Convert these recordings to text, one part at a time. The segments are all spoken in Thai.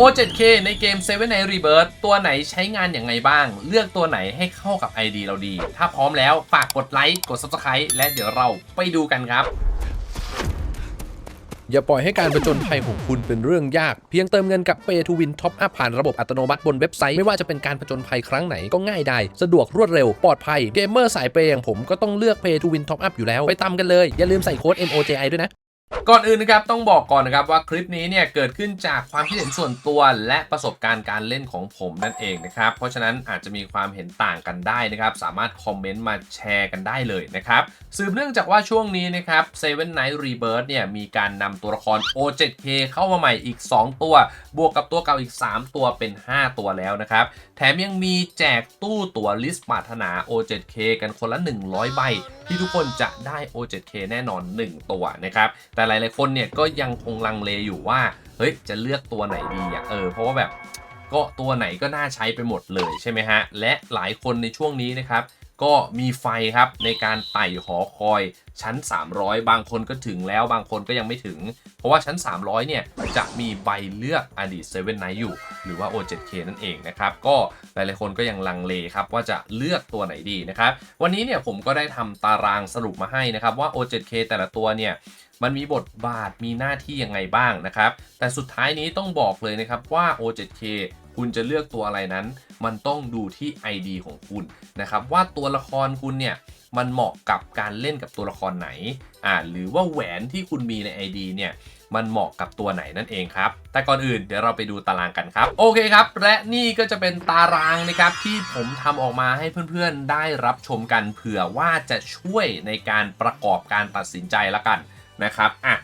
O7K ในเกม7 Night Rebirth ตัวไหนใช้งานอย่างไงบ้าง เลือกตัวไหนให้เข้ากับ ID เราดี ถ้าพร้อมแล้วฝากกดไลค์ กด Subscribe และเดี๋ยวเราไปดูกันครับ อย่าปล่อยให้การประจนภัยของคุณเป็นเรื่องยาก เพียงเติมเงินกับ Pay to Win Top Up ผ่านระบบอัตโนมัติบนเว็บไซต์ ไม่ว่าจะเป็นการประจนภัยครั้งไหนก็ง่ายได้ สะดวกรวดเร็ว ปลอดภัยเกมเมอร์สายเปย์อย่างผมก็ต้องเลือก Pay to Win Top Up อยู่แล้วไปตามกันเลยอย่าลืมใส่โค้ด NOJI ด้วยนะ ก่อนอื่นนะครับต้องบอกก่อนนะครับว่าคลิปนี้เนี่ยเกิดขึ้นจากความคิดเห็นส่วนตัวและประสบการณ์การเล่นของผมนั่นเองนะครับ เพราะฉะนั้นอาจจะมีความเห็นต่างกันได้นะครับ สามารถคอมเมนต์มาแชร์กันได้เลยนะครับสืบเนื่องจากว่าช่วงนี้นะครับ7 Night Rebirth เนี่ยมีการนำตัวละคร O7K เข้ามาใหม่อีก 2 ตัว บวกกับตัวเก่าอีก 3 ตัวเป็น 5 ตัวแล้วนะครับแถมยังมีแจกตู้ตั๋วลิสต์ปรารถนา O7K กันคนละ 100 ใบ ที่ทุกคนจะได้ O7K แน่นอน 1 ตัวนะครับ แต่หลายๆคนเนี่ยก็ยังคงลังเลอยู่ว่า เฮ้ย จะเลือกตัวไหนดีอะเออ เพราะว่าแบบก็ตัวไหนก็น่าใช้ไปหมดเลยใช่ไหมฮะ และหลายคนในช่วงนี้นะครับ ก็มีไฟครับในการไต่หอคอยชั้น 300 บางคนก็ถึงแล้วบางคนก็ยังไม่ถึง เพราะว่าชั้น 300 เนี่ย จะมีใบเลือกอดีตเซเว่นไนท์อยู่ หรือว่า O7K นั่นเองนะครับ ก็หลายๆคนก็ยังลังเลครับ ว่าจะเลือกตัวไหนดีนะครับ วันนี้เนี่ยผมก็ได้ทำตารางสรุปมาให้นะครับว่า O7K แต่ละตัวเนี่ยมันมีบทบาทมีหน้าที่ยังไงบ้างนะครับ แต่สุดท้ายนี้ต้องบอกเลยนะครับว่า O7K คุณจะเลือกตัวอะไรนั้น มันต้องดูที่ ID ของคุณนะครับว่าตัวละครคุณเนี่ยมันเหมาะกับการเล่นกับตัวละครไหนอ่าหรือว่าแหวนที่คุณมีใน ID เนี่ยมันเหมาะกับตัวไหนนั่นเองครับ แต่ก่อนอื่นเดี๋ยวเราไปดูตารางกันครับ โอเคครับ และนี่ก็จะเป็นตารางนะครับที่ผมทำออกมาให้เพื่อนๆได้รับชมกันเผื่อว่าจะช่วยในการประกอบการตัดสินใจละกันนะครับอะ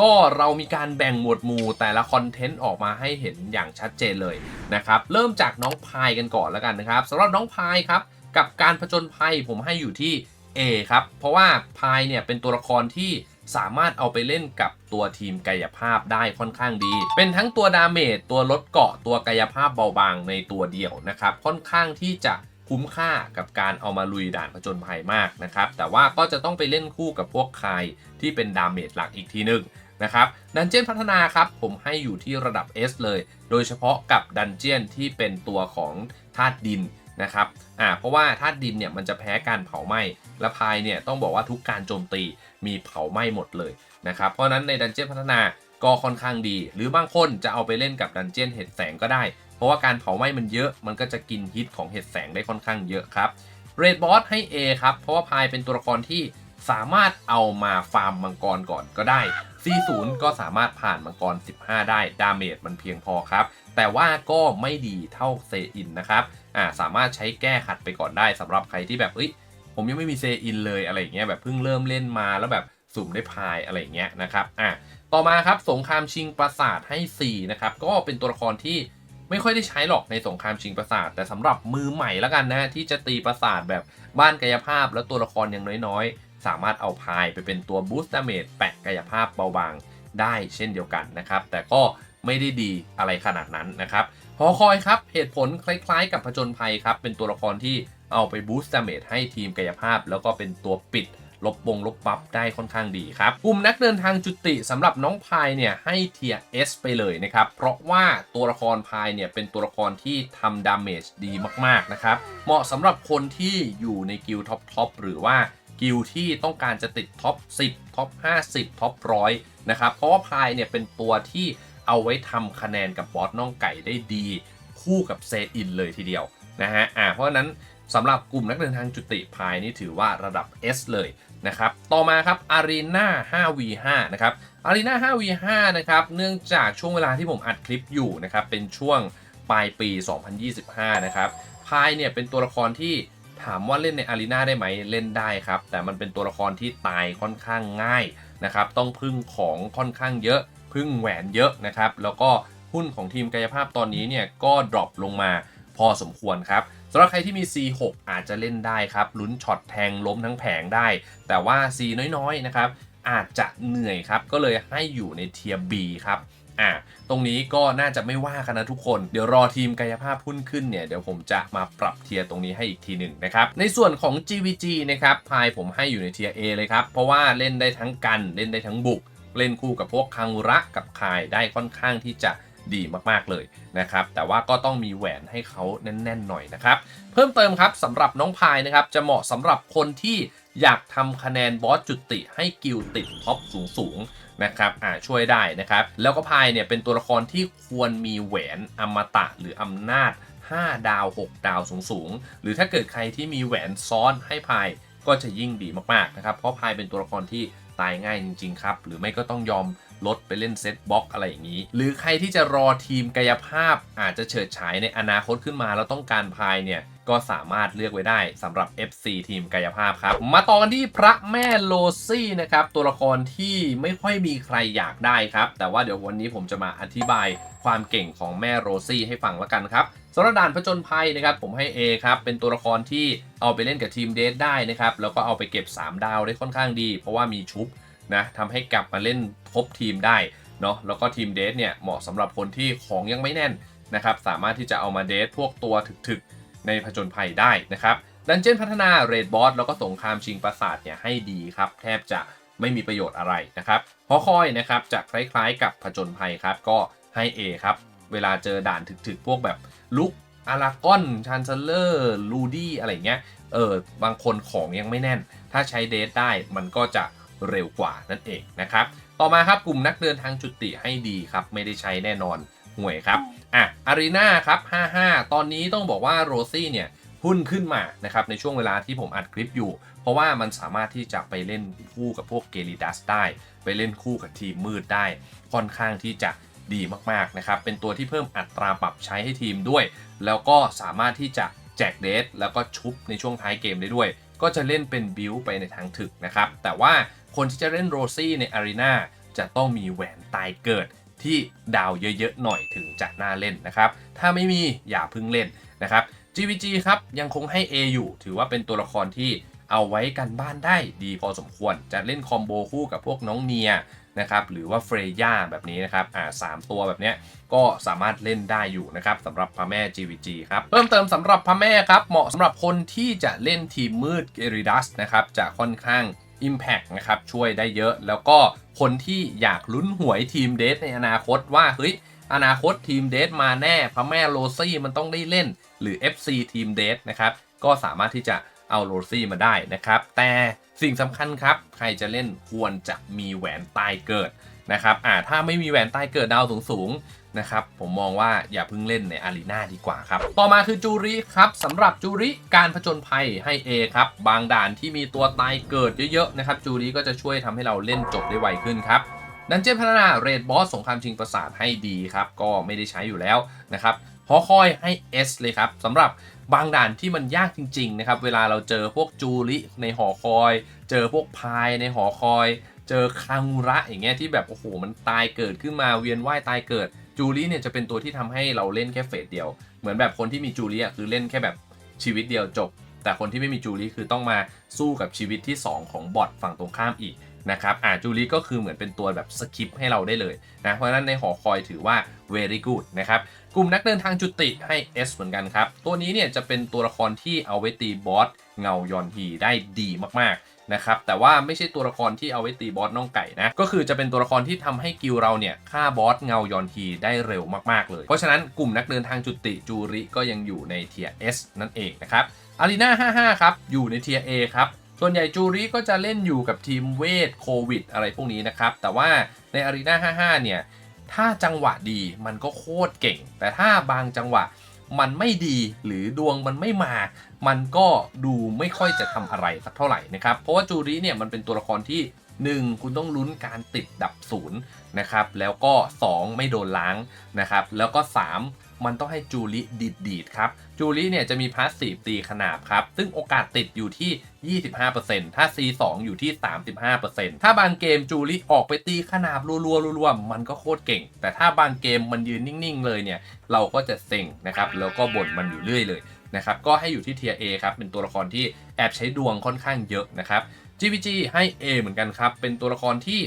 ก็เรามีการแบ่งหมวดหมู่แต่ละคอนเทนต์ออกมาให้เห็นอย่างชัดเจนเลยนะครับ เริ่มจากน้องพายกันก่อนแล้วกันนะครับสำหรับน้องพายครับ กับการผจญภัยผมให้อยู่ที่ A ครับ เพราะว่าพายเนี่ยเป็นตัวละครที่สามารถเอาไปเล่นกับตัวทีมกายภาพได้ค่อนข้างดี เป็นทั้งตัวดาเมจตัวลดเกาะตัวกายภาพเบาบางในตัวเดียวนะครับ ค่อนข้างที่จะคุ้มค่ากับการเอามาลุยด่านผจญภัยมากนะครับ แต่ว่าก็จะต้องไปเล่นคู่กับพวกคายที่เป็นดาเมจหลักอีกทีหนึ่ง นะครับดันเจียนพัฒนาครับผมให้อยู่ที่ระดับ S เลย โดยเฉพาะกับดันเจียนที่เป็นตัวของธาตุดินนะครับอ่าเพราะว่าธาตุดินเนี่ยมันจะแพ้การเผาไหม้และพายเนี่ยต้องบอกว่าทุกการโจมตีมีเผาไหม้หมดเลยนะครับเพราะฉะนั้นในดันเจียนพัฒนาก็ค่อนข้างดี หรือบางคนจะเอาไปเล่นกับดันเจียนเห็ดแสงก็ได้ เพราะว่าการเผาไหม้มันเยอะมันก็จะกินฮิตของเห็ดแสงได้ค่อนข้างเยอะครับเรดบอสให้ A ครับเพราะว่าพายเป็นตัวละครที่ สามารถเอามาฟาร์มมังกรก่อนก็ได้ C0 ก็สามารถผ่านมังกร 15 ได้ ดาเมจมันเพียงพอครับ แต่ว่าก็ไม่ดีเท่าเซอินนะครับ อ่า สามารถใช้แก้ขัดไปก่อนได้สำหรับใครที่แบบเอ้ย ผมยังไม่มีเซอินเลยอะไรอย่างเงี้ย แบบเพิ่งเริ่มเล่นมาแล้วแบบสุ่มได้พายอะไรอย่างเงี้ยนะครับ อะต่อมาครับสงครามชิงปราสาทให้ 4 นะครับ ก็เป็นตัวละครที่ไม่ค่อยได้ใช้หรอกในสงครามชิงปราสาท แต่สำหรับมือใหม่แล้วกันนะที่จะตีปราสาทแบบบ้านกายภาพแล้วตัวละครย่างน้อยๆ สามารถเอาพายไปเป็นตัวบูสต์ดาเมจแปะกายภาพเบาบางได้เช่นเดียวกันนะครับ แต่ก็ไม่ได้ดีอะไรขนาดนั้นนะครับหอคอยครับเหตุผลคล้ายๆ กับผจญภัยครับ เป็นตัวละครที่เอาไปบูสต์ดาเมจให้ทีมกายภาพ แล้วก็เป็นตัวปิดลบบงลบบัฟได้ค่อนข้างดีครับ กลุ่มนักเดินทางจุติสำหรับน้องพายเนี่ยให้เทีย S ไปเลยนะครับ เพราะว่าตัวละครพายเนี่ยเป็นตัวละครที่ทำดาเมจดีมากๆนะครับ เหมาะสำหรับคนที่อยู่ในกิลท็อปท็อปหรือว่า กิลที่ต้องการจะติดท็อป 10 ท็อป 50 ท็อปร้อยนะครับ เพราะว่าพายเนี่ยเป็นตัวที่เอาไว้ทำคะแนนกับบอสน้องไก่ได้ดี คู่กับเซอินเลยทีเดียวนะฮะอ่าเพราะฉะนั้นสำหรับกลุ่มนักเดินทางจุติพายนี่ถือว่าระดับ S เลยนะครับ ต่อมาครับ Arena 5v5 นะครับ Arena 5v5 นะครับ เนื่องจากช่วงเวลาที่ผมอัดคลิปอยู่นะครับ เป็นช่วงปลายปี 2025 นะครับ พายเนี่ยเป็นตัวละครที่ ถามว่าเล่นในอารีนาได้ไหมเล่นได้ครับ แต่มันเป็นตัวละครที่ตายค่อนข้างง่ายนะครับ ต้องพึ่งของค่อนข้างเยอะ พึ่งแหวนเยอะนะครับ แล้วก็หุ้นของทีมกายภาพตอนนี้เนี่ยก็ดรอปลงมาพอสมควรครับสำหรับใครที่มี C6 อาจจะเล่นได้ครับลุ้นช็อตแทงล้มทั้งแผงได้ แต่ว่า C น้อยๆนะครับอาจจะเหนื่อยครับก็เลยให้อยู่ในเทียร์ B ครับ อ่าตรงนี้ก็น่าจะไม่ว่ากันนะทุกคน เดี๋ยวรอทีมกายภาพหุ้นขึ้นเนี่ย เดี๋ยวผมจะมาปรับเทียร์ตรงนี้ให้อีกทีหนึ่งนะครับ ในส่วนของ GVG นะครับพายผมให้อยู่ในเทียร์ A เลยครับ เพราะว่าเล่นได้ทั้งกันเล่นได้ทั้งบุก เล่นคู่กับพวกคังระกับคายได้ค่อนข้างที่จะดีมาก ๆ เลยนะครับ แต่ว่าก็ต้องมีแหวนให้เขาแน่น ๆ หน่อยนะครับ เพิ่มเติมครับสำหรับน้องพายนะครับ จะเหมาะสำหรับคนที่อยากทำคะแนนบอสจุติให้กิลติดท็อปสูง ๆ นะครับอ่าช่วยได้นะครับ แล้วก็พายเนี่ยเป็นตัวละครที่ควรมีแหวนอมตะหรืออำนาจ 5 ดาว 6 ดาวสูงสูงหรือถ้าเกิดใครที่มีแหวนซ้อนให้พายก็จะยิ่งดีมากๆนะครับเพราะพายเป็นตัวละครที่ตายง่ายจริง ๆ ครับ หรือไม่ก็ต้องยอม ลดไปเล่นเซตบล็อกอะไรอย่างนี้ หรือใครที่จะรอทีมกายภาพอาจจะเฉิดฉายในอนาคตขึ้นมาแล้วต้องการพายเนี่ยก็สามารถเลือกไว้ได้สำหรับ FC ทีมกายภาพครับ มาต่อกันที่พระแม่โลซี่นะครับ ตัวละครที่ไม่ค่อยมีใครอยากได้ครับ แต่ว่าเดี๋ยววันนี้ผมจะมาอธิบายความเก่งของแม่โรซี่ให้ฟังแล้วกันครับสำหรับด่านผจญภัยนะครับ ผมให้ A ครับเป็นตัวละครที่เอาไปเล่นกับทีมเดทได้นะครับแล้วก็เอาไปเก็บ 3 ดาวได้ค่อนข้างดี เพราะว่ามีชุบ นะทำให้กลับมาเล่นครบทีมได้เนาะแล้วก็ทีมเดทเนี่ยเหมาะสำหรับคนที่ของยังไม่แน่นนะครับสามารถที่จะเอามาเดทพวกตัวถึกๆ ในผจญภัยได้นะครับดันเจี้ยนพัฒนาเรดบอสแล้วก็สงครามชิงปราสาทเนี่ยให้ดีครับ แทบจะไม่มีประโยชน์อะไรนะครับหอคอยนะครับจะคล้ายๆกับผจญภัยครับก็ให้ A ครับเวลาเจอด่านถึกๆ พวกแบบลุกอารากอนชันเซเลอร์ลูดี้อะไรเงี้ยเออบางคนของยังไม่แน่น ถ้าใช้เดทได้มันก็จะ เร็วกว่านั่นเองนะครับ ต่อมาครับกลุ่มนักเดินทางจุติให้ดีครับ ไม่ได้ใช้แน่นอนห่วยครับ อะอารีนาครับ 55 ตอนนี้ต้องบอกว่าโรซี่เนี่ยหุ้นขึ้นมานะครับในช่วงเวลาที่ผมอัดคลิปอยู่ เพราะว่ามันสามารถที่จะไปเล่นคู่กับพวกเกลิดัสได้ ไปเล่นคู่กับทีมมืดได้ ค่อนข้างที่จะดีมากๆนะครับ เป็นตัวที่เพิ่มอัตราปรับใช้ให้ทีมด้วย แล้วก็สามารถที่จะแจกเดทแล้วก็ชุบในช่วงท้ายเกมได้ด้วย ก็จะเล่นเป็นบิลไปในทางถึกนะครับ แต่ว่า คนที่จะเล่นโรซี่ในอารีนาจะต้องมีแหวนตายเกิดที่ดาวเยอะๆหน่อยถึงจะน่าเล่นนะครับ ถ้าไม่มีอย่าพึ่งเล่นนะครับ GVG ครับยังคงให้ A อยู่ถือว่าเป็นตัวละครที่เอาไว้กันบ้านได้ดีพอสมควร จะเล่นคอมโบคู่กับพวกน้องเนียนะครับหรือว่าเฟรย่าแบบนี้นะครับอ่าสามตัวแบบเนี้ยก็สามารถเล่นได้อยู่นะครับสำหรับพระแม่ GVG ครับเพิ่มเติมสำหรับพระแม่ครับเหมาะสำหรับคนที่จะเล่นทีมมืดเกริดัสนะครับจะค่อนข้าง Impact นะครับช่วยได้เยอะ แล้วก็คนที่อยากลุ้นหวยทีมเดทในอนาคตว่าเฮ้ยอนาคตทีมเดทมาแน่พระแม่โรซี่มันต้องได้เล่น หรือ FC ทีมเดทนะครับก็สามารถที่จะเอาโรซี่มาได้นะครับ แต่สิ่งสำคัญครับ ใครจะเล่นควรจะมีแหวนตายเกิดนะครับอ่าถ้าไม่มีแหวนตายเกิดดาวสูงนะครับผมมองว่าอย่าเพิ่งเล่นในอารีนาดีกว่าครับ ต่อมาคือจูริครับสำหรับจูริการผจญภัยให้ A ครับ บางด่านที่มีตัวตายเกิดเยอะๆนะครับจูริก็จะช่วยทำให้เราเล่นจบได้ไวขึ้นครับดันเจี้ยนพัฒนาเรดบอสสงครามชิงปราสาทให้ดีครับก็ไม่ได้ใช้อยู่แล้วนะครับหอคอยให้ S เลยครับสำหรับบางด่านที่มันยากจริง ๆ นะครับ เวลาเราเจอพวกจูริในหอคอย เจอพวกพายในหอคอย เจอคางูระอย่างเงี้ยที่แบบโอ้โหมันตายเกิดขึ้นมาเวียนว่ายตายเกิด จูริเนี่ยจะเป็นตัวที่ทำให้เราเล่นแค่เฟสเดียว เหมือนแบบคนที่มีจูริอะคือเล่นแค่แบบชีวิตเดียวจบ แต่คนที่ไม่มีจูริคือต้องมาสู้กับชีวิตที่ 2 ของบอทฝั่งตรงข้ามอีกนะครับอ่าจูริก็คือเหมือนเป็นตัวแบบสคิปให้เราได้เลยนะ เพราะฉะนั้นในหอคอยถือว่า very good นะครับ กลุ่มนักเดินทางจุติให้ S เหมือนกันครับ ตัวนี้เนี่ยจะเป็นตัวละครที่เอาไว้ตีบอสเงายอนฮีได้ดีมากๆ นะครับแต่ว่าไม่ใช่ตัวละครที่เอาไว้ตีบอสน้องไก่นะก็คือจะเป็นตัวละครที่ทำให้กิลเราเนี่ยฆ่าบอสเงายอนฮีได้เร็วมากๆเลย เพราะฉะนั้นกลุ่มนักเดินทางจุติจูริก็ยังอยู่ในเทีย S นั่นเองนะครับอารีนา55 ครับ อยู่ในเทีย A ครับส่วนใหญ่จูริก็จะเล่นอยู่กับทีมเวทโควิด อะไรพวกนี้นะครับ แต่ว่าในอารีนา55 เนี่ย ถ้าจังหวะดีมันก็โคตรเก่ง แต่ถ้าบางจังหวะมันไม่ดีหรือดวงมันไม่มา มันก็ดูไม่ค่อยจะทำอะไรสักเท่าไหร่นะครับ เพราะว่าจูริเนี่ยมันเป็นตัวละครที่ 1 คุณต้องลุ้นการติดดับศูนย์นะครับแล้วก็ 2 ไม่โดนล้างนะครับแล้วก็ 3 มันต้องให้จูริดีดดีดครับจูริเนี่ยจะมีพาสซีฟตีขนาบครับ ซึ่งโอกาสติดอยู่ที่ 25%ถ้า C2 อยู่ที่ 35%ถ้าบางเกมจูริออกไปตีขนาบรัวๆรัวๆมันก็โคตรเก่ง แต่ถ้าบางเกมมันยืนนิ่งๆ เลยเนี่ย เราก็จะเซ็งนะครับ แล้วก็บ่นมันอยู่เรื่อยเลย นะครับก็ให้อยู่ที่เทีย A ครับเป็นตัวละครที่แอบใช้ดวงค่อนข้างเยอะนะครับ GVG ให้ A เหมือนกันครับ เป็นตัวละครที่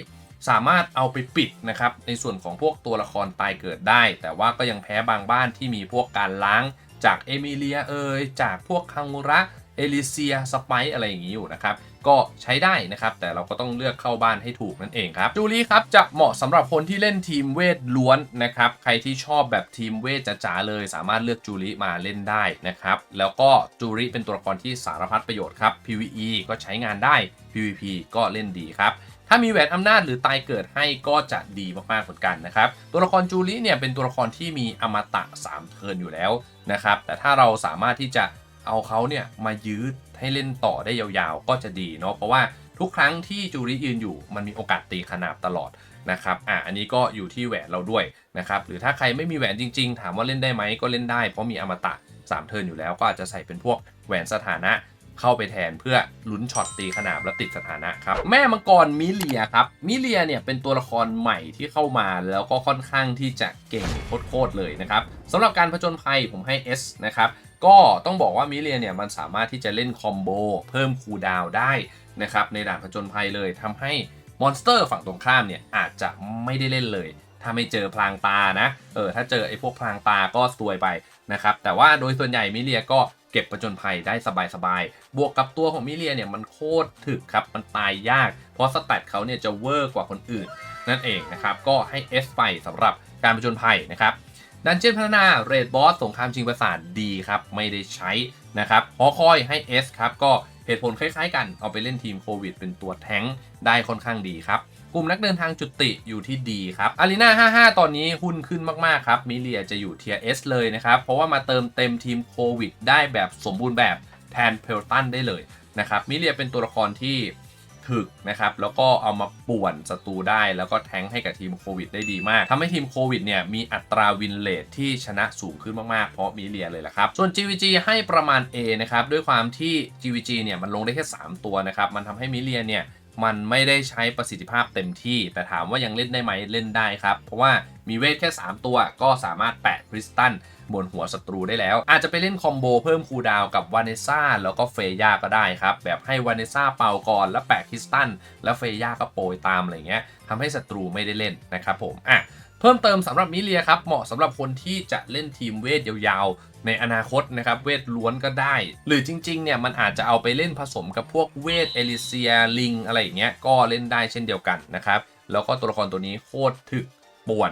สามารถเอาไปปิดนะครับในส่วนของพวกตัวละครตายเกิดได้ แต่ว่าก็ยังแพ้บางบ้านที่มีพวกการล้างจากเอมิเลียเอยจากพวกคังมุระ เอลิเซียสไปอะไรอย่างนี้อยู่นะครับก็ใช้ได้นะครับ แต่เราก็ต้องเลือกเข้าบ้านให้ถูกนั่นเองครับจูลี่ครับ จะเหมาะสำหรับคนที่เล่นทีมเวทล้วนนะครับ ใครที่ชอบแบบทีมเวทจ๋าเลย สามารถเลือกจูลี่มาเล่นได้นะครับ แล้วก็จูลี่เป็นตัวละครที่สารพัดประโยชน์ครับ PVE ก็ใช้งานได้ PVP ก็เล่นดีครับถ้ามีแหวนอำนาจหรือตายเกิดให้ก็จะดีมากๆเหมือนกันนะครับ ตัวละครจูลี่เนี่ยเป็นตัวละครที่มีอมตะ 3 เทิร์นอยู่แล้วนะครับ แต่ถ้าเราสามารถที่จะ เอาเขาเนี่ยมายืดให้เล่นต่อได้ยาวๆ ก็จะดีเนาะเพราะว่าทุกครั้งที่จูลี่ยืนอยู่มันมีโอกาสตีขนาบตลอดนะครับอะอันนี้ก็อยู่ที่แหวนเราด้วยนะครับหรือถ้าใครไม่มีแหวนจริงๆ ถามว่าเล่นได้ไหมก็เล่นได้เพราะมีอมตะ3เทิร์นอยู่แล้วก็อาจจะใส่เป็นพวกแหวนสถานะเข้าไปแทนเพื่อลุ้นช็อตตีขนาบและติดสถานะครับ แม่มังกรมิเลียครับ มิเลียเนี่ยเป็นตัวละครใหม่ที่เข้ามาแล้วก็ค่อนข้างที่จะเก่งโคตรๆเลยนะครับสำหรับการผจญภัยผมให้ S นะครับ ก็ต้องบอกว่ามิเลียเนี่ยมันสามารถที่จะเล่นคอมโบเพิ่มคูดาวได้นะครับในด่านผจญภัยเลยทำให้มอนสเตอร์ฝั่งตรงข้ามเนี่ยอาจจะไม่ได้เล่นเลย ถ้าไม่เจอพลางตานะเออถ้าเจอไอ้พวกพลางตาก็ซวยไปนะครับแต่ว่าโดยส่วนใหญ่มิเลียก็เก็บประจนภัยได้สบายๆ บวกกับตัวของมิเลียเนี่ยมันโคตรถึกครับ มันตายยาก เพราะสแตทเขาเนี่ยจะเวอร์กว่าคนอื่น นั่นเองนะครับ ก็ให้ S ไปสำหรับการประจนภัยนะครับ ดันเจียนพัฒนาเรดบอสสงครามชิงประสาทดีครับ ไม่ได้ใช้นะครับหอคอยให้ S ครับก็เหตุผลคล้ายๆกัน เอาไปเล่นทีมโควิดเป็นตัวแท้งได้ค่อนข้างดีครับกลุ่มนักเดินทางจุติอยู่ที่ดีครับอารีนา55 ตอนนี้หุ้นขึ้นมาก ๆ ครับ มิเลียจะอยู่เทียร์ S เลยนะครับ เพราะว่ามาเติมเต็มทีมโควิดได้แบบสมบูรณ์แบบแทนเพลตันได้เลยนะครับ มิเลียเป็นตัวละครที่ ถึกนะครับแล้วก็เอามาป่วนศัตรูได้ แล้วก็แทงให้กับทีมโควิดได้ดีมากทำให้ทีมโควิดเนี่ยมีอัตราวินเลทที่ชนะสูงขึ้นมากๆ เพราะมิเลียเลยละครับ ส่วน GVG ให้ประมาณ A นะครับด้วยความที่ GVG เนี่ยมันลงได้แค่ 3 ตัวนะครับมันทำให้มิเลียเนี่ยมันไม่ได้ใช้ประสิทธิภาพเต็มที่ แต่ถามว่ายังเล่นได้ไหมเล่นได้ครับ เพราะว่ามีเวทแค่ 3 ตัวก็สามารถแปะคริสตัล บนหัวศัตรูได้แล้ว อาจจะไปเล่นคอมโบเพิ่มคูดาวกับวาเนซ่าแล้วก็เฟย่าก็ได้ครับ แบบให้วาเนซ่าเป่าก่อนแล้วแปะคริสตัลแล้วเฟย่าก็โปรยตามอะไรเงี้ยทำให้ศัตรูไม่ได้เล่นนะครับผมอะเพิ่มเติมสำหรับมิเลียครับ เหมาะสำหรับคนที่จะเล่นทีมเวทยาวๆ ในอนาคตนะครับ เวทล้วนก็ได้ หรือจริงๆเนี่ยมันอาจจะเอาไปเล่นผสมกับพวกเวทเอลิเซียลิงอะไรอย่างเงี้ยก็เล่นได้เช่นเดียวกันนะครับ แล้วก็ตัวละครตัวนี้โคตรถึกป่วน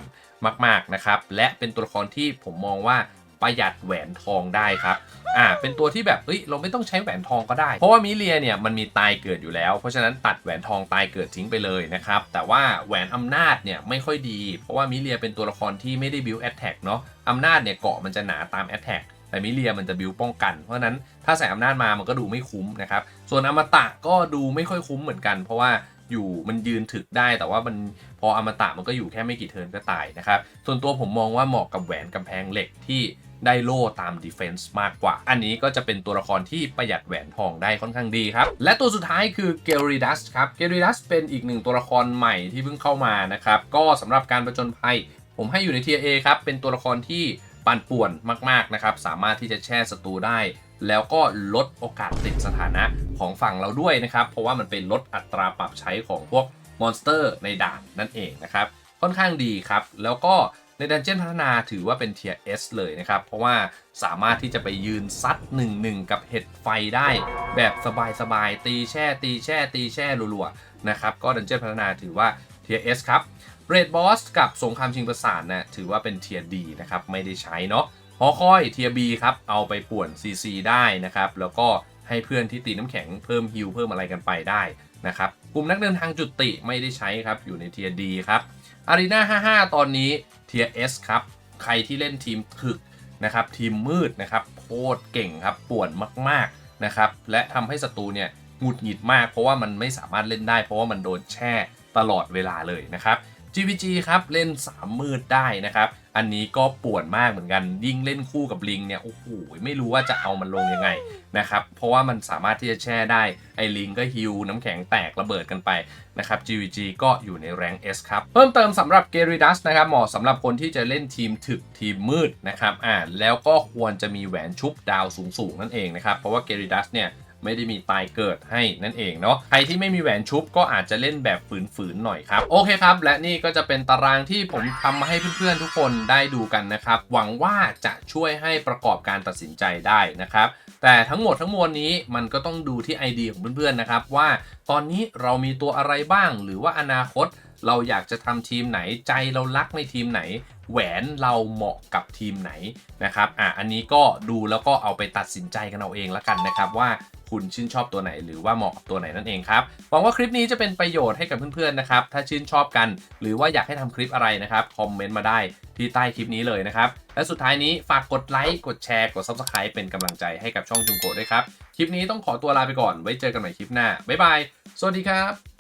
มากๆนะครับ และเป็นตัวละครที่ผมมองว่าประหยัดแหวนทองได้ครับอ่าเป็นตัวที่แบบเอ้ยเราไม่ต้องใช้แหวนทองก็ได้ เพราะว่ามิเลียเนี่ยมันมีตายเกิดอยู่แล้ว เพราะฉะนั้นตัดแหวนทองตายเกิดทิ้งไปเลยนะครับ แต่ว่าแหวนอำนาจเนี่ยไม่ค่อยดี เพราะว่ามิเลียเป็นตัวละครที่ไม่ได้บิวแอตแทกเนาะอำนาจเนี่ยเกาะมันจะหนาตามแอตแทกแต่มิเลียมันจะบิวป้องกัน เพราะฉะนั้นถ้าใส่อำนาจมามันก็ดูไม่คุ้มนะครับ ส่วนอมตะก็ดูไม่ค่อยคุ้มเหมือนกัน เพราะว่า อยู่มันยืนถึกได้แต่ว่ามันพออมตะมันก็อยู่แค่ไม่กี่เทิร์นก็ตายนะครับ ส่วนตัวผมมองว่าเหมาะกับแหวนกำแพงเหล็กที่ได้โล่ตามดีเฟนส์มากกว่า อันนี้ก็จะเป็นตัวละครที่ประหยัดแหวนทองได้ค่อนข้างดีครับ และตัวสุดท้ายคือเกริดัสครับเกริดัสเป็นอีกหนึ่งตัวละครใหม่ที่เพิ่งเข้ามานะครับ ก็สำหรับการประจนภัย ผมให้อยู่ในเทียเอครับ เป็นตัวละครที่ปั่นป่วนมากๆนะครับ สามารถที่จะแช่ศัตรูได้ แล้วก็ลดโอกาสติดสถานะของฝั่งเราด้วยนะครับ เพราะว่ามันเป็นลดอัตราปรับใช้ของพวกมอนสเตอร์ในด่านนั่นเองนะครับ ค่อนข้างดีครับ แล้วก็ในดันเจียนพัฒนาถือว่าเป็นเทียร์ S เลยนะครับ เพราะว่าสามารถที่จะไปยืนซัด 1-1 กับเห็ดไฟได้แบบสบายๆ ตีแช่ ตีแช่ ตีแช่รัวๆ นะครับ ก็ดันเจียนพัฒนาถือว่าเทียร์ S ครับเรดบอสกับสงครามชิงประสานนะถือว่าเป็นเทียร์ดีนะครับ ไม่ได้ใช้เนาะ หอคอยเทียร์ B ครับ เอาไปป่วน CC ได้นะครับ แล้วก็ให้เพื่อนที่ตีน้ำแข็งเพิ่มฮิลเพิ่มอะไรกันไปได้นะครับ กลุ่มนักเดินทางจุติไม่ได้ใช้ครับ อยู่ในเทียร์ D ครับอารีนา55 ตอนนี้เทีย S ครับ ใครที่เล่นทีมถึกนะครับ ทีมมืดนะครับโคตรเก่งครับ ป่วนมากๆนะครับ และทำให้ศัตรูเนี่ยหงุดหงิดมาก เพราะว่ามันไม่สามารถเล่นได้ เพราะว่ามันโดนแช่ตลอดเวลาเลยนะครับ GVG ครับเล่น 3 มืดได้นะครับ อันนี้ก็ป่วนมากเหมือนกัน ยิ่งเล่นคู่กับลิงเนี่ยโอ้โหไม่รู้ว่าจะเอามันลงยังไงนะครับ เพราะว่ามันสามารถที่จะแช่ได้ ไอ้ลิงก็ฮิวน้ำแข็งแตกระเบิดกันไปนะครับ GVG ก็อยู่ในแรง S ครับ เพิ่มเติมสำหรับเกริดัสนะครับเหมาะสำหรับคนที่จะเล่นทีมถึกทีมมืดนะครับอ่าแล้วก็ควรจะมีแหวนชุบดาวสูงๆนั่นเองนะครับ เพราะว่าเกริดัสเนี่ย ไม่ได้มีตายเกิดให้นั่นเองเนาะใครที่ไม่มีแหวนชุบก็อาจจะเล่นแบบฝืนๆหน่อยครับ โอเคครับ และนี่ก็จะเป็นตารางที่ผมทำมาให้เพื่อนๆทุกคนได้ดูกันนะครับ หวังว่าจะช่วยให้ประกอบการตัดสินใจได้นะครับแต่ทั้งหมดทั้งมวลนี้มันก็ต้องดูที่ไอเดียของเพื่อนๆนะครับว่าตอนนี้เรามีตัวอะไรบ้าง หรือว่าอนาคตเราอยากจะทำทีมไหนใจเรารักในทีมไหน แหวนเราเหมาะกับทีมไหนนะครับอะอันนี้ก็ดูแล้วก็เอาไปตัดสินใจกันเอาเองละกันนะครับว่า คุณชื่นชอบตัวไหน หรือว่าเหมาะกับตัวไหนนั่นเองครับหวังว่าคลิปนี้จะเป็นประโยชน์ให้กับเพื่อนๆนะครับถ้าชื่นชอบกัน หรือว่าอยากให้ทำคลิปอะไรนะครับคอมเมนต์มาได้ที่ใต้คลิปนี้เลยนะครับและสุดท้ายนี้ฝากกดไลค์กดแชร์กด Subscribe เป็นกำลังใจให้กับช่องจุงโกด้วยครับคลิปนี้ต้องขอตัวลาไปก่อนไว้เจอกันใหม่คลิปหน้าบ๊ายบายสวัสดีครับ